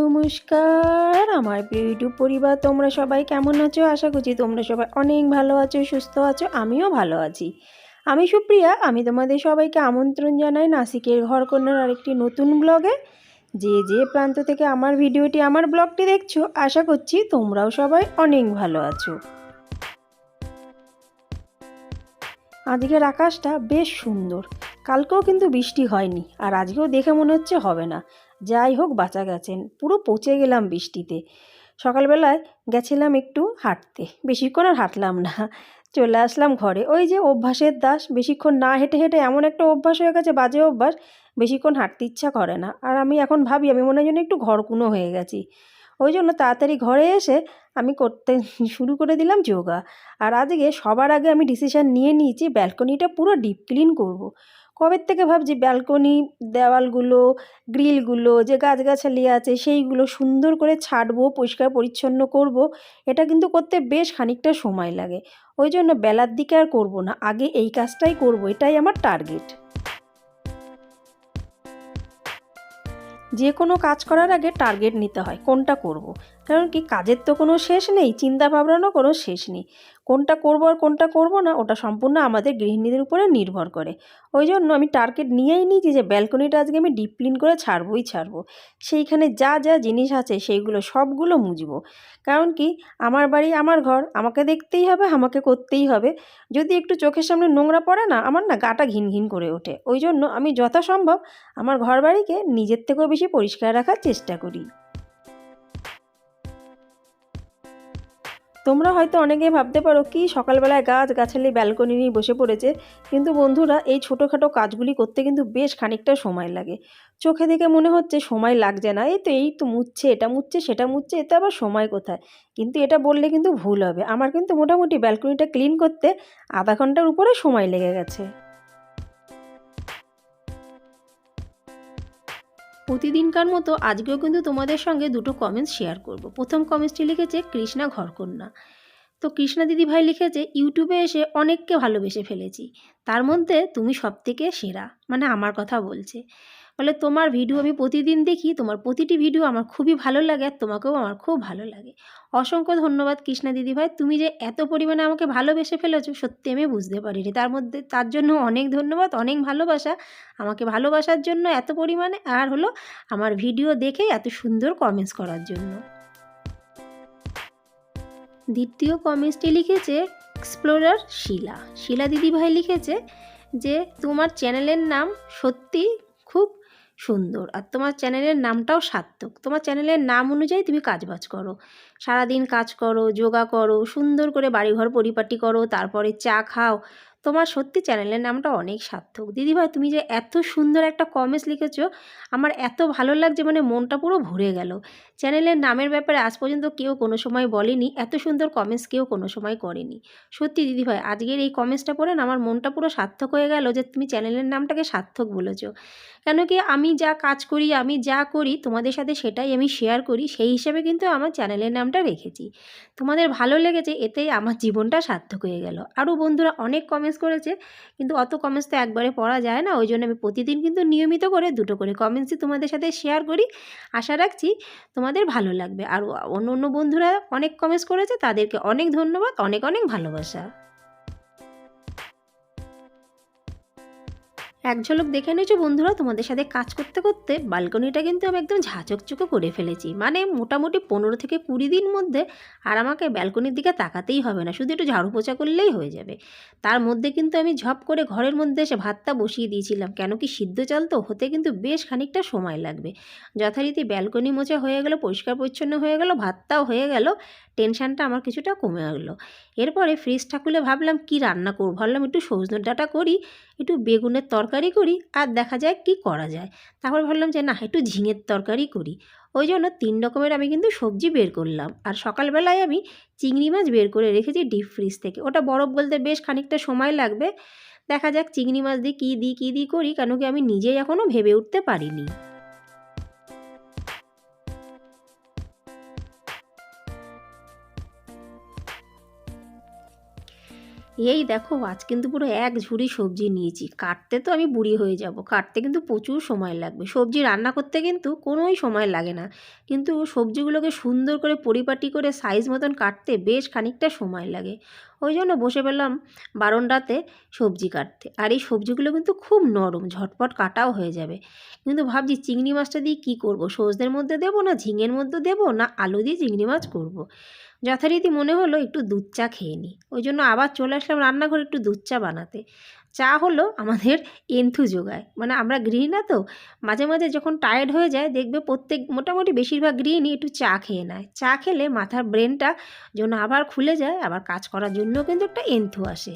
নমস্কার, আমার ইউটিউব পরিবার, তোমরা সবাই কেমন আছো? আশা করছি তোমরা সবাই অনেক ভালো আছো, সুস্থ আছো, আমিও ভালো আছি। আমি সুপ্রিয়া, আমি তোমাদের সবাইকে আমন্ত্রণ জানাই নাসিকের ঘরকন্যার আরেকটি নতুন ব্লগে যে যে প্রান্ত থেকে আমার ভিডিওটি, আমার ব্লগটি দেখছ, আশা করছি তোমরাও সবাই অনেক ভালো আছো। আজকের আকাশটা বেশ সুন্দর। কালকেও কিন্তু বৃষ্টি হয়নি, আর আজকেও দেখে মনে হচ্ছে হবে না। যাই হোক, বাঁচা গেছেন। পুরো পচে গেলাম বৃষ্টিতে। সকালবেলায় গেছিলাম একটু হাঁটতে। বেশিক্ষণ আর হাঁটলাম না। চলে আসলাম ঘরে। ওই যে অভ্যাসের দাস, বেশিক্ষণ না হেঁটে হেঁটে এমন একটা অভ্যাস হয়ে গেছে, বাজে অভ্যাস, বেশিক্ষণ হাঁটতে ইচ্ছা করে না। আর আমি এখন ভাবি, আমি মনে হয় যেন একটু ঘরকুনো হয়ে গেছি। ওই জন্য তাড়াতাড়ি ঘরে এসে আমি করতে শুরু করে দিলাম যোগা। আর আজকে সবার আগে আমি ডিসিশান নিয়ে নিয়েছি, ব্যালকনিটা পুরো ডিপ ক্লিন করব। কবের থেকে ভাবছি ব্যালকনি দেওয়ালগুলো গ্রিলগুলো যে গাছগাছালি আছে সেইগুলো সুন্দর করে ছাড়বো পরিষ্কার পরিচ্ছন্ন করব। এটা কিন্তু করতে বেশ খানিকটা সময় লাগে ওই জন্য বেলার দিকে আর করব না, আগে এই কাজটাই করব, এটাই আমার টার্গেট যে কোনো কাজ করার আগে টার্গেট নিতে হয়, কোনটা করব। কারণ কি কাজের তো কোনো শেষ নেই, চিন্তা ভাবনারও কোনো শেষ নেই। কোনটা করব আর কোনটা করব না, ওটা সম্পূর্ণ আমাদের গৃহিণীদের উপরে নির্ভর করে। ওই জন্য আমি টার্গেট নিয়েই নিয়েছি যে ব্যালকনিটা আজকে আমি ডিপ ক্লিন করে ছাড়বই ছাড়বো। সেইখানে যা যা জিনিস আছে সেইগুলো সবগুলো মুছবো। কারণ কি আমার বাড়ি, আমার ঘর, আমাকে দেখতেই হবে, আমাকে করতেই হবে। যদি একটু চোখের সামনে নোংরা পড়ে না, আমার না গাটা ঘিন ঘিন করে ওঠে। ওই জন্য আমি যথাসম্ভব আমার ঘর বাড়িকে নিজের থেকেও বেশি পরিষ্কার রাখার চেষ্টা করি। তোমরা হয়তো অনেকে ভাবতে পারো কি সকালবেলায় গাছ গাছালি ব্যালকনি নিয়ে বসে পড়েছে, কিন্তু বন্ধুরা এই ছোটোখাটো কাজগুলি করতে কিন্তু বেশ খানিকটা সময় লাগে। চোখে দেখে মনে হচ্ছে সময় লাগছে না, এই তো এই তো মুচ্ছে এটা মুচ্ছে সেটা মুচ্ছে এতে আবার সময় কোথায়? কিন্তু এটা বললে কিন্তু ভুল হবে। আমার কিন্তু মোটামুটি ব্যালকনিটা ক্লিন করতে আধা ঘণ্টার উপরে সময় লেগে গেছে। প্রতিদিনকার মতো আজকেও কিন্তু তোমাদের সঙ্গে দুটো কমেন্টস শেয়ার করব। প্রথম কমেন্টসটি লিখেছে কৃষ্ণা ঘরকন্যা। তো কৃষ্ণা দিদি ভাই লিখেছে ইউটিউবে এসে অনেককে ভালোবেসে ফেলেছি। তার মধ্যে তুমি সব থেকে সেরা। মানে আমার কথা বলছে। বলে, তোমার ভিডিও আমি প্রতিদিন দেখি, তোমার প্রতিটি ভিডিও আমার খুবই ভালো লাগে আর তোমাকেও আমার খুব ভালো লাগে। অসংখ্য ধন্যবাদ কৃষ্ণা দিদিভাই তুমি যে এত পরিমাণে আমাকে ভালোবেসে ফেলেছো, সত্যি আমি বুঝতে পারিনি। তার মধ্যে, তার জন্য অনেক ধন্যবাদ, অনেক ভালোবাসা। আমাকে ভালোবাসার জন্য এত পরিমাণে আর হলো আমার ভিডিও দেখে এত সুন্দর কমেন্টস করার জন্য। দ্বিতীয় কমেন্টসটি লিখেছে এক্সপ্লোরার শিলা। শিলা দিদিভাই লিখেছে যে, তোমার চ্যানেলের নাম সত্যি খুব সুন্দর। আর তোমার চ্যানেলের নামটাও সার্থক। তোমার চ্যানেলের নাম অনুযায়ী তুমি কাজবাজ করো। সারাদিন কাজ করো, যোগা করো, সুন্দর করে বাড়িঘর পরিপাটি করো, তারপরে চা খাও তোমার সত্যি চ্যানেলের নামটা অনেক সার্থক। দিদিভাই তুমি যে এত সুন্দর একটা কমেন্টস লিখেছো, আমার এত ভালো লাগছে মানে মনটা পুরো ভরে গেল। চ্যানেলের নামের ব্যাপারে আজ পর্যন্ত কেউ কোনো সময় বলেনি, এত সুন্দর কমেন্টস কেউ কোনো সময় করেনি। সত্যি দিদিভাই আজকের এই কমেন্টসটা পড়ে না, আমার মনটা পুরো সার্থক হয়ে গেল যে তুমি চ্যানেলের নামটাকে সার্থক বলেছ। কেন কি আমি যা কাজ করি, আমি যা করি, তোমাদের সাথে সেটাই আমি শেয়ার করি, সেই হিসেবে কিন্তু আমার চ্যানেলের নামটা রেখেছি। তোমাদের ভালো লেগেছে, এতেই আমার জীবনটা সার্থক হয়ে গেল। আরও বন্ধুরা, অনেক কমেন্টস করেছে, কিন্তু অত কমেন্টস তো একবারে পড়া যায় না, ওই জন্য আমি প্রতিদিন কিন্তু নিয়মিত করে দুটো করে কমেন্টসই তোমাদের সাথে শেয়ার করি। আশা রাখছি তোমাদের ভালো লাগবে। আর অন্য অন্য বন্ধুরা অনেক কমেন্টস করেছে, তাদেরকে অনেক ধন্যবাদ, অনেক অনেক ভালোবাসা। এক ঝলক দেখে নিয়েছো বন্ধুরা, তোমাদের সাথে কাজ করতে করতে বালকনিটা কিন্তু আমি একদম ঝাঁচকচুকো করে ফেলেছি। মানে মোটামুটি পনেরো থেকে কুড়ি দিন মধ্যে আর আমাকে ব্যালকনির দিকে তাকাতেই হবে না, শুধু একটু ঝাড়ু পোচা করলেই হয়ে যাবে। তার মধ্যে কিন্তু আমি ঝপ করে ঘরের মধ্যে এসে ভাতটা বসিয়ে দিয়েছিলাম, কেন কি সিদ্ধ চাল তো হতে কিন্তু বেশ খানিকটা সময় লাগবে। যথারীতি ব্যালকনি মোচা হয়ে গেল, পরিষ্কার পরিচ্ছন্ন হয়ে গেল, ভাতটাও হয়ে গেল টেনশানটা আমার কিছুটা কমে গেলো। এরপরে ফ্রিজটা খুলে ভাবলাম কি রান্না করব, ভাবলাম একটু সজনে ডাটা করি, একটু বেগুনের তরকারি করি আর দেখা যায় কি করা যায়। তারপর ভাবলাম যে না, একটু ঝিঙের তরকারি করি। ওই জন্য তিন রকমের আমি কিন্তু সবজি বের করলাম। আর সকালবেলায় আমি চিংড়ি মাছ বের করে রেখেছি ডিপ ফ্রিজ থেকে। ওটা বরফ বলতে বেশ খানিকটা সময় লাগবে। দেখা যাক চিংড়ি মাছ দিয়ে কী দিই কী দিই করি, কেন কি আমি নিজেই এখনও ভেবে উঠতে পারিনি। এই দেখো, আজ কিন্তু পুরো এক ঝুড়ি সবজি নিয়েছি। কাটতে তো আমি বুড়ি হয়ে যাব। কাটতে কিন্তু প্রচুর সময় লাগবে। সবজি রান্না করতে কিন্তু কোনোই সময় লাগে না। কিন্তু সবজিগুলোকে সুন্দর করে পরিপাটি করে সাইজ মতন কাটতে বেশ খানিকটা সময় লাগে। ওই জন্য বসে পেলাম বারণটাতে সবজি কাটতে। আর এই সবজিগুলো কিন্তু খুব নরম, ঝটপট কাটাও হয়ে যাবে। কিন্তু ভাবছি চিংড়ি মাছটা দিয়ে কী করব? সজনের মধ্যে দেবো না ঝিঙের মধ্যে দেবো না আলু দিয়ে চিংড়ি মাছ করব। যথারীতি মনে হলো একটু দুধ চা খেয়ে নিই ওই জন্য আবার চলে আসলাম রান্নাঘরে একটু দুধ চা বানাতে। চা হলো আমাদের এন্থু যোগায়। মানে আমরা গৃহিণা তো, মাঝে মাঝে যখন টায়ার্ড হয়ে যায় দেখবে প্রত্যেক, মোটামুটি বেশিরভাগ গৃহিণী একটু চা খেয়ে নেয়। চা খেলে মাথার ব্রেনটা যেন আবার খুলে যায়, আবার কাজ করার জন্য কিন্তু একটা এন্থু আসে।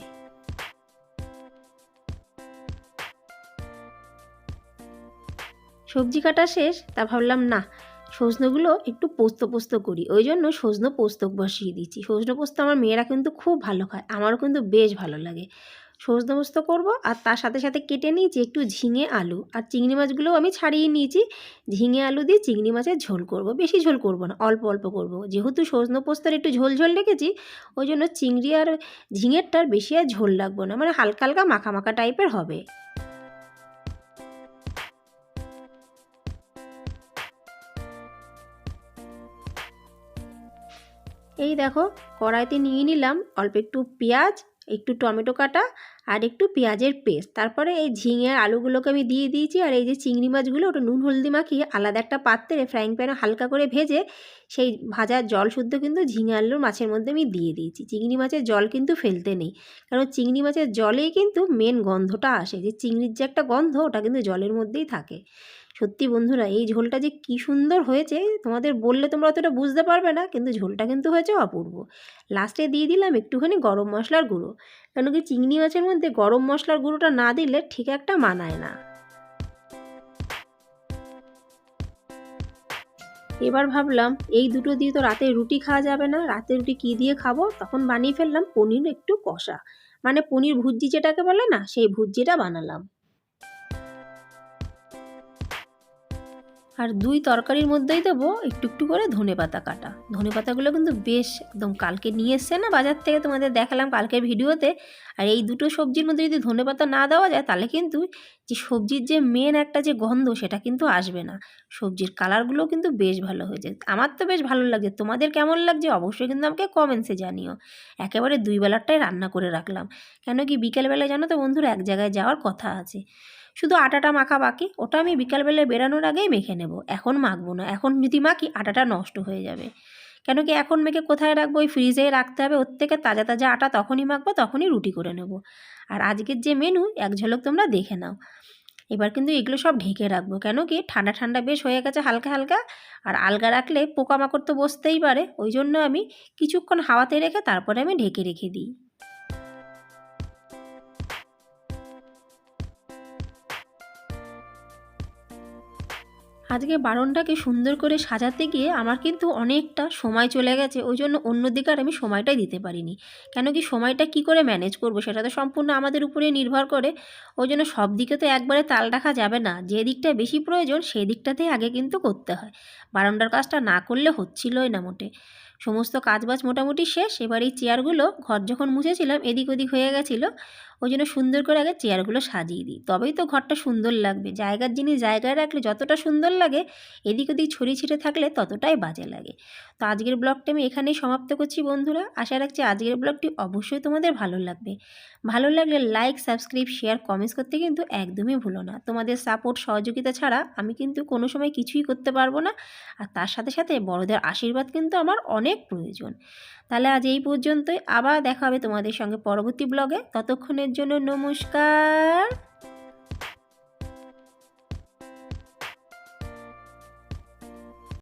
সবজি কাটা শেষ, তা ভাবলাম না সজনেগুলো একটু পোস্ত পোস্ত করি। ওই জন্য সজনে পোস্ত বসিয়ে দিচ্ছি। সজনে পোস্ত আমার মেয়েরা কিন্তু খুব ভালো খায়। আমারও কিন্তু বেশ ভালো লাগে। সজনে পোস্ত করব আর তার সাথে সাথে কেটে নিয়েছি একটু ঝিঙে আলু। আর চিংড়ি মাছগুলোও আমি ছাড়িয়ে নিয়েছি। ঝিঙে আলু দিয়ে চিংড়ি মাছের ঝোল করব। বেশি ঝোল করব না, অল্প অল্প করব। যেহেতু সজনে পোস্তর একটু ঝোল ঝোল রেখেছি, ওই জন্য চিংড়ি আর ঝিঙেরটার বেশি আর ঝোল লাগবে না। মানে হালকা হালকা মাখা মাখা টাইপের হবে। এই দেখো, কড়াইতে নিয়ে নিলাম অল্প একটু পেঁয়াজ, একটু টমেটো কাটা আর একটু পেঁয়াজের পেস্ট। তারপরে এই ঝিঙে আলুগুলোকে আমি দিয়ে দিয়েছি আর এই যে চিংড়ি মাছগুলো, ওটা নুন হলদি মাখিয়ে আলাদা একটা পাত্রে ফ্রাইং প্যানে হালকা করে ভেজে সেই ভাজার জল শুদ্ধ কিন্তু ঝিঙে আলুর মাছের মধ্যে আমি দিয়ে দিয়েছি। চিংড়ি মাছের জল কিন্তু ফেলতে নেই, কারণ চিংড়ি মাছের জলেই কিন্তু মেন গন্ধটা আসে। যে চিংড়ির যে একটা গন্ধ, ওটা কিন্তু জলের মধ্যেই থাকে। সত্যি বন্ধুরা, এই ঝোলটা যে কী সুন্দর হয়েছে, তোমাদের বললে তোমরা অতটা বুঝতে পারবে না, কিন্তু ঝোলটা কিন্তু হয়েছে অপূর্ব। লাস্টে দিয়ে দিলাম একটুখানি গরম মশলার গুঁড়ো, কেন কি চিংড়ি মাছের মধ্যে গরম মশলার গুঁড়োটা না দিলে ঠিক একটা মানায় না। এবার ভাবলাম, এই দুটো দিয়ে তো রাতে রুটি খাওয়া যাবে না, রাতে রুটি কী দিয়ে খাব? তখন বানিয়ে ফেললাম পনির একটু কষা। মানে পনির ভুজি যেটাকে বলে না, সেই ভুজিটা বানালাম। আর দুই তরকারির মধ্যেই দেবো একটু একটু করে ধনে পাতা কাটা। ধনে পাতাগুলো কিন্তু বেশ একদম কালকে নিয়ে এসছে না, বাজার থেকে তোমাদের দেখালাম কালকের ভিডিওতে। আর এই দুটো সবজির মধ্যে যদি ধনে পাতা না দেওয়া যায়, তাহলে কিন্তু যে সবজির যে মেন একটা যে গন্ধ, সেটা কিন্তু আসবে না। সবজির কালারগুলো কিন্তু বেশ ভালো হয়েছে আমার তো বেশ ভালো লাগছে তোমাদের কেমন লাগছে অবশ্যই কিন্তু আমাকে কমেন্টসে জানিও। একেবারে দুই বেলারটাই রান্না করে রাখলাম। কেন কি বিকেলবেলায় জানো তো বন্ধুরা, এক জায়গায় যাওয়ার কথা আছে। শুধু আটাটা মাখা বাকি, ওটা আমি বিকালবেলায় বেরানোর আগেই মেখে নেব। এখন মাখবো না, এখন যদি মাখি, আটাটা নষ্ট হয়ে যাবে। কেন কি এখন মেখে কোথায় রাখব? ওই ফ্রিজে রাখতে হবে, ওর থেকে তাজা তাজা আটা তখনই মাখবো, তখনই রুটি করে নেব। আর আজকের যে মেনু এক ঝলক তোমরা দেখে নাও। এবার কিন্তু এগুলো সব ঢেকে রাখব। কেন কি ঠান্ডা ঠান্ডা বেশ হয়ে গেছে হালকা হালকা, আর আলগা রাখলে পোকামাকড় তো বসতেই পারে। ওই জন্য আমি কিছুক্ষণ হাওয়াতে রেখে তারপরে আমি ঢেকে রেখে দিই। আজকে বারণটাকে সুন্দর করে সাজাতে গিয়ে আমার কিন্তু অনেকটা সময় চলে গেছে, ওই জন্য অন্য দিকে আর আমি সময়টাই দিতে পারিনি। কেন কি সময়টা কি করে ম্যানেজ করব সেটা তো সম্পূর্ণ আমাদের উপরে নির্ভর করে, ওই জন্য সব দিকে তো একবারে তাল রাখা যাবে না, যে দিকটা বেশি প্রয়োজন সেই দিকটাতেই আগে কিন্তু করতে হয়। বারণটার কাজটা না করলে হচ্ছিলই না মোটে। সমস্ত কাজবাজ মোটামুটি শেষ, এবার এই চেয়ারগুলো ঘর যখন মুছেছিলাম এদিক ওদিক হয়ে গেছিল ওই জন্য সুন্দর করে আগে চেয়ারগুলো সাজিয়ে দিই। তবেই তো ঘরটা সুন্দর লাগবে। জায়গার জিনিস জায়গায় রাখলে যতটা সুন্দর লাগে, এদিক ওদিক ছড়িয়ে ছিটে থাকলে ততটাই বাজে লাগে। তো আজকের ব্লগটা আমি এখানেই সমাপ্ত করছি বন্ধুরা। আশা রাখছি আজকের ব্লগটি অবশ্যই তোমাদের ভালো লাগবে। ভালো লাগলে লাইক সাবস্ক্রাইব শেয়ার কমেন্টস করতে কিন্তু একদমই ভুলো না। তোমাদের সাপোর্ট সহযোগিতা ছাড়া আমি কিন্তু কোনো সময় কিছুই করতে পারব না। আর তার সাথে সাথে বড়দের আশীর্বাদ কিন্তু আমার অনেক প্রয়োজন। তাহলে আজ এই পর্যন্তই। আবার দেখা হবে তোমাদের সঙ্গে পরবর্তী ব্লগে। জন্য নমস্কার।